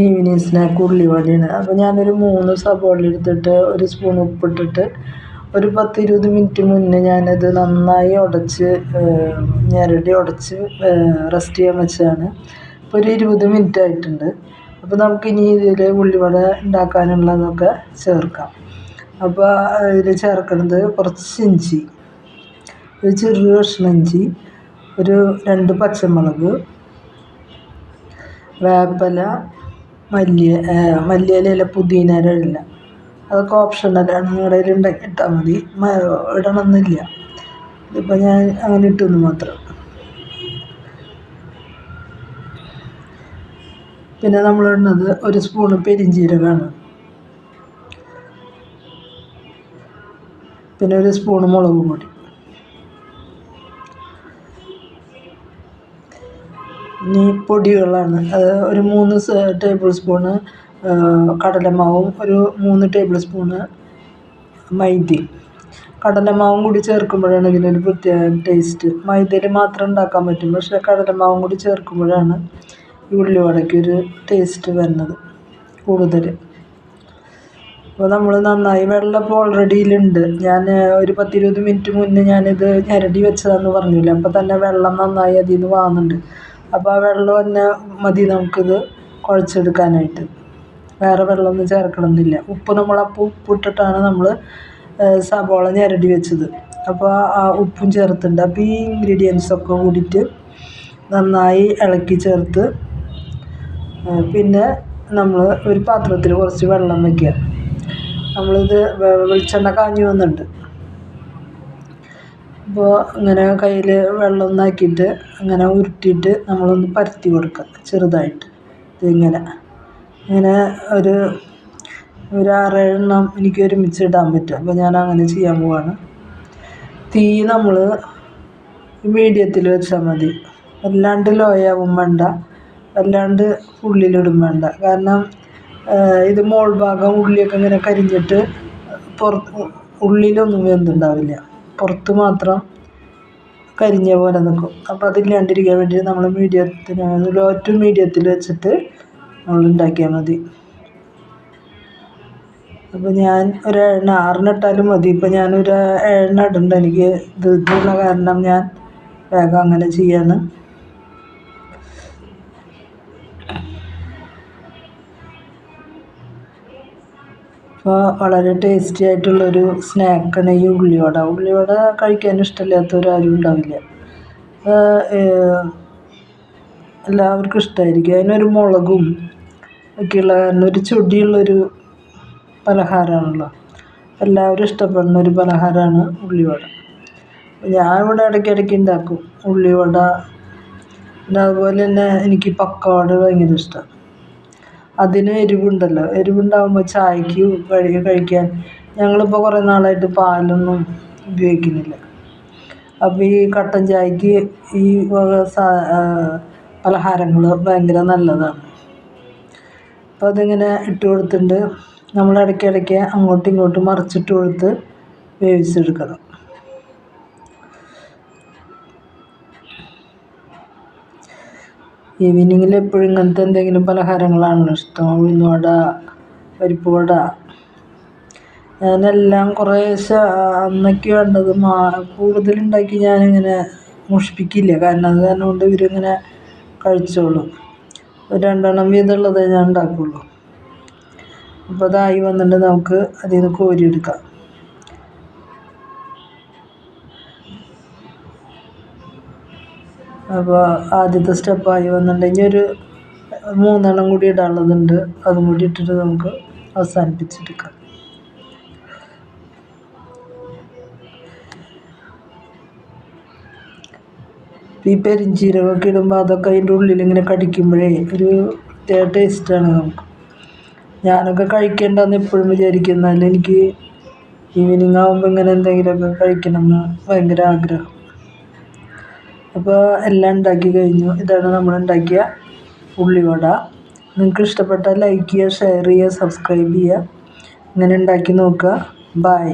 Evening snack ഉള്ളിവടയാണ് അപ്പോൾ ഞാനൊരു മൂന്ന് സബോള എടുത്തിട്ട് ഒരു സ്പൂൺ ഉപ്പിട്ടിട്ട് ഒരു പത്ത് ഇരുപത് മിനിറ്റ് മുന്നേ ഞാനത് നന്നായി ഉടച്ച് ഞെരടി ഉടച്ച് റെസ്റ്റ് ചെയ്യാൻ വെച്ചതാണ്. ഇപ്പോൾ ഒരു ഇരുപത് മിനിറ്റ് ആയിട്ടുണ്ട്. അപ്പോൾ നമുക്കിനി ഇതിൽ ഉള്ളിവട ഉണ്ടാക്കാനുള്ളതൊക്കെ ചേർക്കാം. അപ്പോൾ ഇതിൽ ചേർക്കുന്നത് കുറച്ച് ഇഞ്ചി ഒരു ചെറിയ കഷ്ണം ഇഞ്ചി ഒരു രണ്ട് പച്ചമുളക് വേപ്പില മല്ലി മല്ലിയില പുതിന ഇല അതൊക്കെ ഓപ്ഷണലാണ് നിങ്ങളുടെ കയ്യിൽ ഉണ്ടെങ്കിൽ ഇട്ടാൽ മതി. ഇടണമെന്നില്ല ഇതിപ്പോൾ ഞാൻ അങ്ങനെ ഇട്ടെന്ന് മാത്രം. പിന്നെ നമ്മൾ ഇടുന്നത് ഒരു സ്പൂണ് പെരിഞ്ചീരകമാണ് പിന്നെ ഒരു സ്പൂണ് മുളക് പൊടി. ഇനി പൊടികളാണ്. അത് ഒരു മൂന്ന് ടേബിൾ സ്പൂണ് കടലമാവും ഒരു മൂന്ന് ടേബിൾ സ്പൂണ് മൈദയും കടലമാവും കൂടി ചേർക്കുമ്പോഴാണ് ഇതിനൊരു പ്രത്യേക ടേസ്റ്റ് മൈദയിൽ മാത്രം ഉണ്ടാക്കാൻ പറ്റും പക്ഷേ കടലമാവും കൂടി ചേർക്കുമ്പോഴാണ് ഈ ഉള്ളിവടയ്ക്ക് ഒരു ടേസ്റ്റ് വരുന്നത് കൂടുതൽ അപ്പോൾ നമ്മൾ നന്നായി വെള്ളം ഇപ്പോൾ ഓൾറെഡി ഇതിലുണ്ട്. ഞാൻ ഒരു പത്തിരുപത് മിനിറ്റ് മുന്നേ ഞാനിത് ഞരടി വെച്ചതാണെന്ന് പറഞ്ഞില്ല? അപ്പോൾ തന്നെ വെള്ളം നന്നായി അതിൽ നിന്ന് വാങ്ങുന്നുണ്ട് അപ്പോൾ ആ വെള്ളം തന്നെ മതി നമുക്കിത് കുഴച്ചെടുക്കാനായിട്ട്. വേറെ വെള്ളമൊന്നും ചേർക്കണമെന്നില്ല ഉപ്പ് നമ്മൾ അപ്പോൾ ഉപ്പിട്ടിട്ടാണ് നമ്മൾ സബോള ഞെരടി വെച്ചത്. അപ്പോൾ ആ ഉപ്പും ചേർത്തിട്ടുണ്ട്. അപ്പോൾ ഈ ഇൻഗ്രീഡിയൻസ് ഒക്കെ കൂടിയിട്ട് നന്നായി ഇളക്കി ചേർത്ത് പിന്നെ നമ്മൾ ഒരു പാത്രത്തിൽ കുറച്ച് വെള്ളം വയ്ക്കുക നമ്മളിത് വെളിച്ചെണ്ണ കാഞ്ഞു വന്നിട്ടുണ്ട്. അപ്പോൾ അങ്ങനെ കയ്യിൽ വെള്ളം ഒന്നാക്കിയിട്ട് അങ്ങനെ ഉരുട്ടിയിട്ട് നമ്മളൊന്ന് പരത്തി കൊടുക്കുക ചെറുതായിട്ട്. ഇതിങ്ങനെ. ഇങ്ങനെ ഒരു ഒരു ആറേഴെണ്ണം എനിക്ക് ഒരുമിച്ച് ഇടാൻ പറ്റും. അപ്പോൾ ഞാൻ അങ്ങനെ ചെയ്യാൻ പോവാണ്. തീ നമ്മൾ മീഡിയത്തിൽ വെച്ചാൽ മതി. വല്ലാണ്ട് ലോ ആവും വേണ്ട. വല്ലാണ്ട് ഉള്ളിലിടും വേണ്ട. കാരണം ഇത് മോൾ ഭാഗം ഉള്ളിയൊക്കെ ഇങ്ങനെ കരിഞ്ഞിട്ട് പുറത്ത് ഉള്ളിലൊന്നും വെന്തുണ്ടാവില്ല. പുറത്ത് മാത്രം കരിഞ്ഞ പോലെ നിൽക്കും അപ്പോൾ അതില്ലാണ്ടിരിക്കാൻ വേണ്ടി നമ്മൾ മീഡിയത്തിന് ലോ ടു മീഡിയത്തിൽ വെച്ചിട്ട് നമ്മൾ ഉണ്ടാക്കിയാൽ മതി. അപ്പോൾ ഞാൻ ഒരു എണ്ണ ആറിനിട്ടാലും മതി. ഇപ്പോൾ ഞാനൊരു എണ്ണ ഇടുന്നുണ്ട് എനിക്ക് ഇതുള്ള കാരണം ഞാൻ വേഗം അങ്ങനെ ചെയ്യാണ്. അപ്പോൾ വളരെ ടേസ്റ്റി ആയിട്ടുള്ളൊരു സ്നാക്കാണ് ഈ ഉള്ളിവട. ഉള്ളിവട കഴിക്കാൻ ഇഷ്ടമില്ലാത്തവരാരും ഉണ്ടാവില്ല. എല്ലാവർക്കും ഇഷ്ടമായിരിക്കും അതിനൊരു മുളകും ഒക്കെയുള്ള കാരണം ഒരു ചൊടിയുള്ളൊരു പലഹാരമാണല്ലോ എല്ലാവരും ഇഷ്ടപ്പെടുന്ന ഒരു പലഹാരമാണ് ഉള്ളിവട. ഞാൻ ഇവിടെ ഇടയ്ക്കിടയ്ക്ക് ഉണ്ടാക്കും ഉള്ളിവട. പിന്നെ അതുപോലെ തന്നെ എനിക്ക് പക്കവട ഭയങ്കര ഇഷ്ടമാണ് അതിന് എരിവുണ്ടല്ലോ. എരിവുണ്ടാകുമ്പോൾ ചായക്ക് കഴുകി കഴിക്കാൻ ഞങ്ങളിപ്പോൾ കുറേ നാളായിട്ട് പാലൊന്നും ഉപയോഗിക്കുന്നില്ല. അപ്പോൾ ഈ കട്ടൻ ചായക്ക് ഈ വക പലഹാരങ്ങൾ ഭയങ്കര നല്ലതാണ്. അപ്പോൾ അതിങ്ങനെ ഇട്ട് കൊടുത്തിട്ടുണ്ട് നമ്മൾ ഇടയ്ക്കിടയ്ക്ക് അങ്ങോട്ടും ഇങ്ങോട്ടും മറിച്ചിട്ട് കൊടുത്ത് വേവിച്ചെടുക്കണം. ഈവനിങ്ങിൽ എപ്പോഴും ഇങ്ങനത്തെ എന്തെങ്കിലും പലഹാരങ്ങളാണല്ലോ ഇഷ്ടം. ഉഴുന്നുവട പരിപ്പ് വട ഞാനെല്ലാം കുറേശ്ശെ അന്നൊക്കെ വേണ്ടത് മാ കൂടുതലുണ്ടാക്കി ഞാനിങ്ങനെ മുഷിപ്പിക്കില്ല. കാരണം അത് കാരണം കൊണ്ട് ഇവരിങ്ങനെ കഴിച്ചോളും. ഒരു രണ്ടെണ്ണം വീതമുള്ളതേ ഞാൻ ഉണ്ടാക്കുള്ളൂ. അപ്പോൾ അതായി വന്നിട്ട് നമുക്ക് അതിൽ നിന്ന് കോരിയെടുക്കാം. അപ്പോൾ ആദ്യത്തെ സ്റ്റെപ്പായി വന്നിട്ടുണ്ടെങ്കിൽ ഒരു മൂന്നെണ്ണം കൂടി ഇടാനുള്ളതുണ്ട്. അതും കൂടി ഇട്ടിട്ട് നമുക്ക് അവസാനിപ്പിച്ചെടുക്കാം. ഈ പെരിഞ്ചീരകമൊക്കെ ഇടുമ്പോൾ അതൊക്കെ അതിന്റെ ഉള്ളിലിങ്ങനെ കടിക്കുമ്പോഴേ ഒരു പ്രത്യേക ടേസ്റ്റാണ് നമുക്ക്. ഞാനൊക്കെ കഴിക്കേണ്ടതെന്ന് എപ്പോഴും വിചാരിക്കും. എനിക്ക് ഈവനിങ് ആകുമ്പോൾ ഇങ്ങനെ എന്തെങ്കിലുമൊക്കെ കഴിക്കണമെന്ന് ഭയങ്കര ആഗ്രഹം. അപ്പോൾ എല്ലാം ഉണ്ടാക്കി കഴിഞ്ഞു. ഇതാണ് നമ്മൾ ഉണ്ടാക്കിയ ഉള്ളിവട. നിങ്ങൾക്ക് ഇഷ്ടപ്പെട്ടാൽ ലൈക്ക് ചെയ്യുക ഷെയർ ചെയ്യുക സബ്സ്ക്രൈബ് ചെയ്യുക. ഇങ്ങനെ ഉണ്ടാക്കി നോക്കുക. ബൈ